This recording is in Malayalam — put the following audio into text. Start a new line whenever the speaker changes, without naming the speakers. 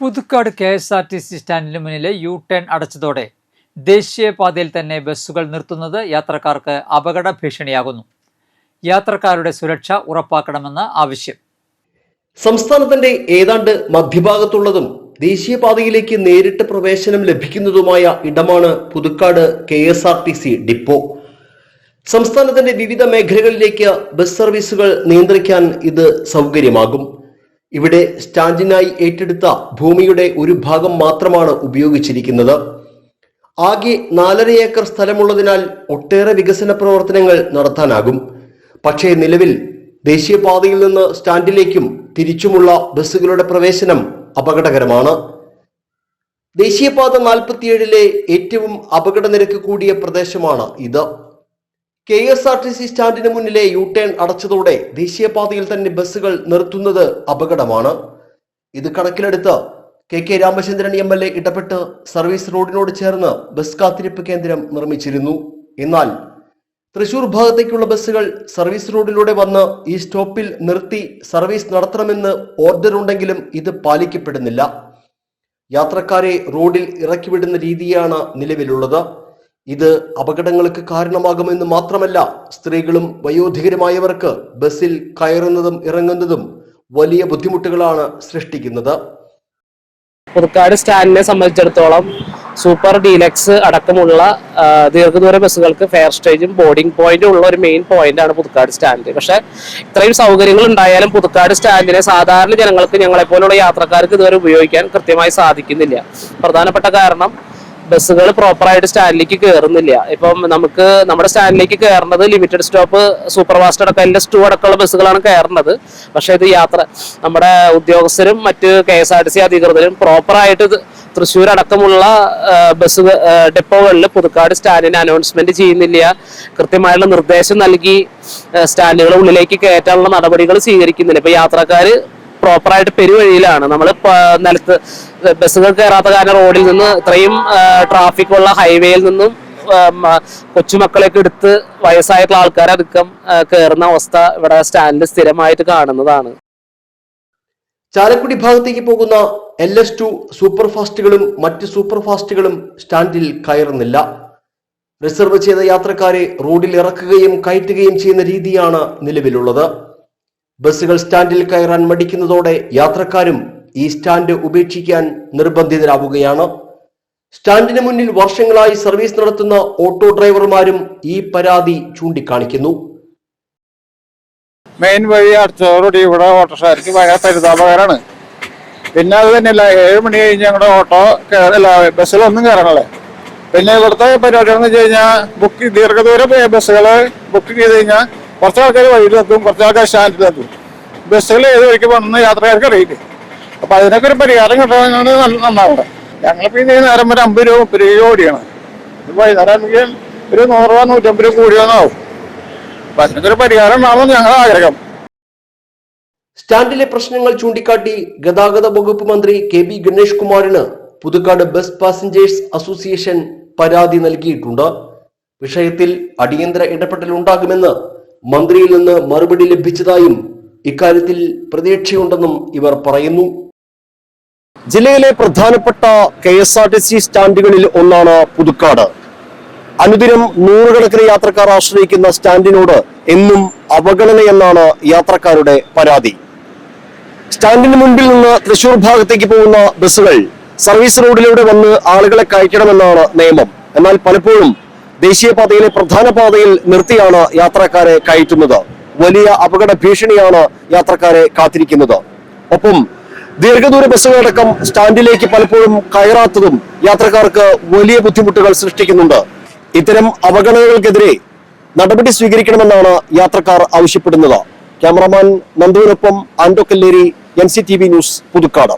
Puthukkad K S R T C സ്റ്റാൻഡിന് മുന്നിലെ യു ടേൺ അടച്ചതോടെ ദേശീയപാതയിൽ തന്നെ ബസ്സുകൾ നിർത്തുന്നത് യാത്രക്കാർക്ക് അപകട ഭീഷണിയാകുന്നു യാത്രക്കാരുടെ സുരക്ഷ ഉറപ്പാക്കണമെന്ന് ആവശ്യം.
സംസ്ഥാനത്തിന്റെ ഏതാണ്ട് മധ്യഭാഗത്തുള്ളതും ദേശീയപാതയിലേക്ക് നേരിട്ട് പ്രവേശനം ലഭിക്കുന്നതുമായ ഇടമാണ് Puthukkad K S R T C depot. സംസ്ഥാനത്തിന്റെ വിവിധ മേഖലകളിലേക്ക് ബസ് സർവീസുകൾ നിയന്ത്രിക്കാൻ ഇത് സൗകര്യമാകും. ഇവിടെ സ്റ്റാൻഡിനായി ഏറ്റെടുത്ത ഭൂമിയുടെ ഒരു ഭാഗം മാത്രമാണ് ഉപയോഗിച്ചിരിക്കുന്നത്. ആകെ നാലര ഏക്കർ സ്ഥലമുള്ളതിനാൽ ഒട്ടേറെ വികസന പ്രവർത്തനങ്ങൾ നടത്താനാകും. പക്ഷേ നിലവിൽ ദേശീയപാതയിൽ നിന്ന് സ്റ്റാൻഡിലേക്കും തിരിച്ചുമുള്ള ബസ്സുകളുടെ പ്രവേശനം അപകടകരമാണ്. ദേശീയപാത നാൽപ്പത്തിയേഴിലെ ഏറ്റവും അപകട നിരക്ക് കൂടിയ പ്രദേശമാണ് ഇത്. K S R T C സ്റ്റാൻഡിന് മുന്നിലെ യു ടേൺ അടച്ചതോടെ ദേശീയപാതയിൽ തന്നെ ബസ്സുകൾ നിർത്തുന്നത് അപകടമാണ്. ഇത് കണക്കിലെടുത്ത് K K Ramachandran M L A ഇടപെട്ട് സർവീസ് റോഡിനോട് ചേർന്ന് ബസ് കാത്തിരിപ്പ് കേന്ദ്രം നിർമ്മിച്ചിരുന്നു. എന്നാൽ തൃശൂർ ഭാഗത്തേക്കുള്ള ബസ്സുകൾ സർവീസ് റോഡിലൂടെ വന്ന് ഈ സ്റ്റോപ്പിൽ നിർത്തി സർവീസ് നടത്തണമെന്ന് ഓർഡർ ഉണ്ടെങ്കിലും ഇത് പാലിക്കപ്പെടുന്നില്ല. യാത്രക്കാരെ റോഡിൽ ഇറക്കിവിടുന്ന രീതിയാണ് നിലവിലുള്ളത്. ഇത് അപകടങ്ങൾക്ക് കാരണമാകുമെന്ന് മാത്രമല്ല സ്ത്രീകളും വയോധികരുമായവർക്ക് ബസ്സിൽ കയറുന്നതും ഇറങ്ങുന്നതും വലിയ ബുദ്ധിമുട്ടുകളാണ് സൃഷ്ടിക്കുന്നത്.
പുതുക്കാട് സ്റ്റാൻഡിനെ സംബന്ധിച്ചിടത്തോളം സൂപ്പർ ഡീലക്സ് അടക്കമുള്ള ദീർഘദൂര ബസ്സുകൾക്ക് ഫെയർ സ്റ്റേജും ബോർഡിംഗ് പോയിന്റും ഉള്ള ഒരു മെയിൻ പോയിന്റ് ആണ് പുതുക്കാട് സ്റ്റാൻഡ്. പക്ഷേ ഇത്രയും സൗകര്യങ്ങൾ ഉണ്ടായാലും പുതുക്കാട് സ്റ്റാൻഡിനെ സാധാരണ ജനങ്ങൾക്ക് ഞങ്ങളെപ്പോലുള്ള യാത്രക്കാർക്ക് ഇതുവരെ ഉപയോഗിക്കാൻ കൃത്യമായി സാധിക്കുന്നില്ല. പ്രധാനപ്പെട്ട കാരണം ബസ്സുകൾ പ്രോപ്പറായിട്ട് സ്റ്റാൻഡിലേക്ക് കയറുന്നില്ല ഇപ്പം നമുക്ക് നമ്മുടെ സ്റ്റാൻഡിലേക്ക് കയറുന്നത് ലിമിറ്റഡ് സ്റ്റോപ്പ് സൂപ്പർ ഫാസ്റ്റ് അടക്കം എല്ലാ സ്റ്റോ അടക്കമുള്ള ബസ്സുകളാണ് കയറുന്നത് പക്ഷേ ഇത് യാത്ര നമ്മുടെ ഉദ്യോഗസ്ഥരും മറ്റ് K S R T C അധികൃതരും പ്രോപ്പറായിട്ട് തൃശ്ശൂർ അടക്കമുള്ള ബസ് ഡെപ്പോകളിൽ പുതുക്കാട് സ്റ്റാൻഡിന് അനൗൺസ്മെന്റ് ചെയ്യുന്നില്ല. കൃത്യമായുള്ള നിർദ്ദേശം നൽകി സ്റ്റാൻഡുകൾ ഉള്ളിലേക്ക് കയറ്റാനുള്ള നടപടികൾ സ്വീകരിക്കുന്നില്ല. ഇപ്പൊ യാത്രക്കാർ പ്രോപ്പറായിട്ട് പെരുവഴിയിലാണ്. നമ്മൾ നിലത്ത് ബസ്സുകൾ കയറാത്ത കാരണം റോഡിൽ നിന്ന് ഇത്രയും ട്രാഫിക് ഉള്ള ഹൈവേയിൽ നിന്നും കൊച്ചുമക്കളെയൊക്കെ എടുത്ത് വയസ്സായിട്ടുള്ള ആൾക്കാരടക്കം ആ, കയറുന്ന അവസ്ഥ ഇവിടെ സ്റ്റാൻഡിൽ സ്ഥിരമായിട്ട് കാണുന്നതാണ്.
ചാലക്കുടി ഭാഗത്തേക്ക് പോകുന്ന എൽ എസ് ടു സൂപ്പർ ഫാസ്റ്റുകളും മറ്റ് സൂപ്പർ ഫാസ്റ്റുകളും സ്റ്റാൻഡിൽ കയറുന്നില്ല. റിസർവ് ചെയ്ത യാത്രക്കാരെ റോഡിൽ ഇറക്കുകയും കയറ്റുകയും ചെയ്യുന്ന രീതിയാണ് നിലവിലുള്ളത്. ബസ്സുകൾ സ്റ്റാൻഡിൽ കയറാൻ മടിക്കുന്നതോടെ യാത്രക്കാരും ഈ സ്റ്റാൻഡ് ഉപേക്ഷിക്കാൻ നിർബന്ധിതരാവുകയാണ്. സ്റ്റാൻഡിന് മുന്നിൽ വർഷങ്ങളായി സർവീസ് നടത്തുന്ന ഓട്ടോ ഡ്രൈവർമാരും ഈ പരാതി ചൂണ്ടിക്കാണിക്കുന്നു.
മെയിൻ വഴി അടുത്തോടി ഇവിടെ ഓട്ടോറിക്ഷക്കാർക്ക് ഭയങ്കര പരിതാപകരമാണ് പിന്നെ അത് തന്നെയല്ല ഏഴ് മണി കഴിഞ്ഞ് ഞങ്ങളുടെ ഓട്ടോ കയറില്ല ബസ്സിലൊന്നും കയറണല്ലേ പിന്നെ ഇവിടുത്തെ പരിപാടികളെന്ന് വെച്ച് കഴിഞ്ഞാൽ ബുക്ക് ദീർഘദൂര ബസ്സുകൾ ബുക്ക് ചെയ്ത് കഴിഞ്ഞാൽ കുറച്ച് ആൾക്കാർ വഴിയിലെത്തും കുറച്ച് ആൾക്കാർ സ്റ്റാൻഡിലെത്തും. ബസ്സുകൾ ഏത് വഴിക്ക് പോകുന്ന യാത്രക്കാർക്ക് അറിയില്ല. അപ്പൊ അതിനൊക്കെ ഒരു പരിഹാരം കിട്ടണമെന്നാണ് നല്ല- നന്നാവുക ഞങ്ങളിപ്പോൾ ഇനി നേരം വരെ അമ്പത് രൂപ മുപ്പത് രൂപ ഓടിയാണ്. വൈകുന്നേരം ആണെങ്കിൽ ഒരു നൂറ് രൂപ നൂറ്റമ്പത് രൂപ കൂടിയെന്നാവും അപ്പൊ അതിനൊക്കെ പരിഹാരം വേണമെന്ന് ഞങ്ങളുടെ ആഗ്രഹം.
സ്റ്റാൻഡിലെ പ്രശ്നങ്ങൾ ചൂണ്ടിക്കാട്ടി ഗതാഗത വകുപ്പ് മന്ത്രി കെ ബി ഗണേഷ് കുമാറിന് പുതുക്കാട് ബസ് പാസഞ്ചേഴ്സ് അസോസിയേഷൻ പരാതി നൽകിയിട്ടുണ്ട്. വിഷയത്തിൽ അടിയന്തര ഇടപെടൽ ഉണ്ടാകുമെന്ന് മന്ത്രിയിൽ നിന്ന് മറുപടി ലഭിച്ചതായും ഇക്കാര്യത്തിൽ പ്രതീക്ഷയുണ്ടെന്നും ഇവർ പറയുന്നു. ജില്ലയിലെ പ്രധാനപ്പെട്ട K S R T C സ്റ്റാൻഡുകളിൽ ഒന്നാണ് പുതുക്കാട്. അനുദിനം നൂറുകണക്കിന് യാത്രക്കാർ ആശ്രയിക്കുന്ന സ്റ്റാൻഡിനോട് എന്നും അവഗണനയെന്നാണ് യാത്രക്കാരുടെ പരാതി. സ്റ്റാൻഡിന് മുൻപിൽ നിന്ന് തൃശൂർ ഭാഗത്തേക്ക് പോകുന്ന ബസ്സുകൾ സർവീസ് റോഡിലൂടെ വന്ന് ആളുകളെ കയറ്റണമെന്നാണ് നിയമം. എന്നാൽ പലപ്പോഴും ദേശീയപാതയിലെ പ്രധാന പാതയിൽ നിർത്തിയാണ് യാത്രക്കാരെ കയറ്റുന്നത്. വലിയ അപകട ഭീഷണിയാണ് യാത്രക്കാരെ കാത്തിരിക്കുന്നത്. ഒപ്പം ദീർഘദൂര ബസ്സുകളടക്കം സ്റ്റാൻഡിലേക്ക് പലപ്പോഴും കയറാത്തതും യാത്രക്കാർക്ക് വലിയ ബുദ്ധിമുട്ടുകൾ സൃഷ്ടിക്കുന്നുണ്ട്. ഇത്തരം അവഗണനകൾക്കെതിരെ നടപടി സ്വീകരിക്കണമെന്നാണ് യാത്രക്കാർ ആവശ്യപ്പെടുന്നത്. Cameraman നന്ദുവിനൊപ്പം Anto Kalleri N C T V news Puthukkad.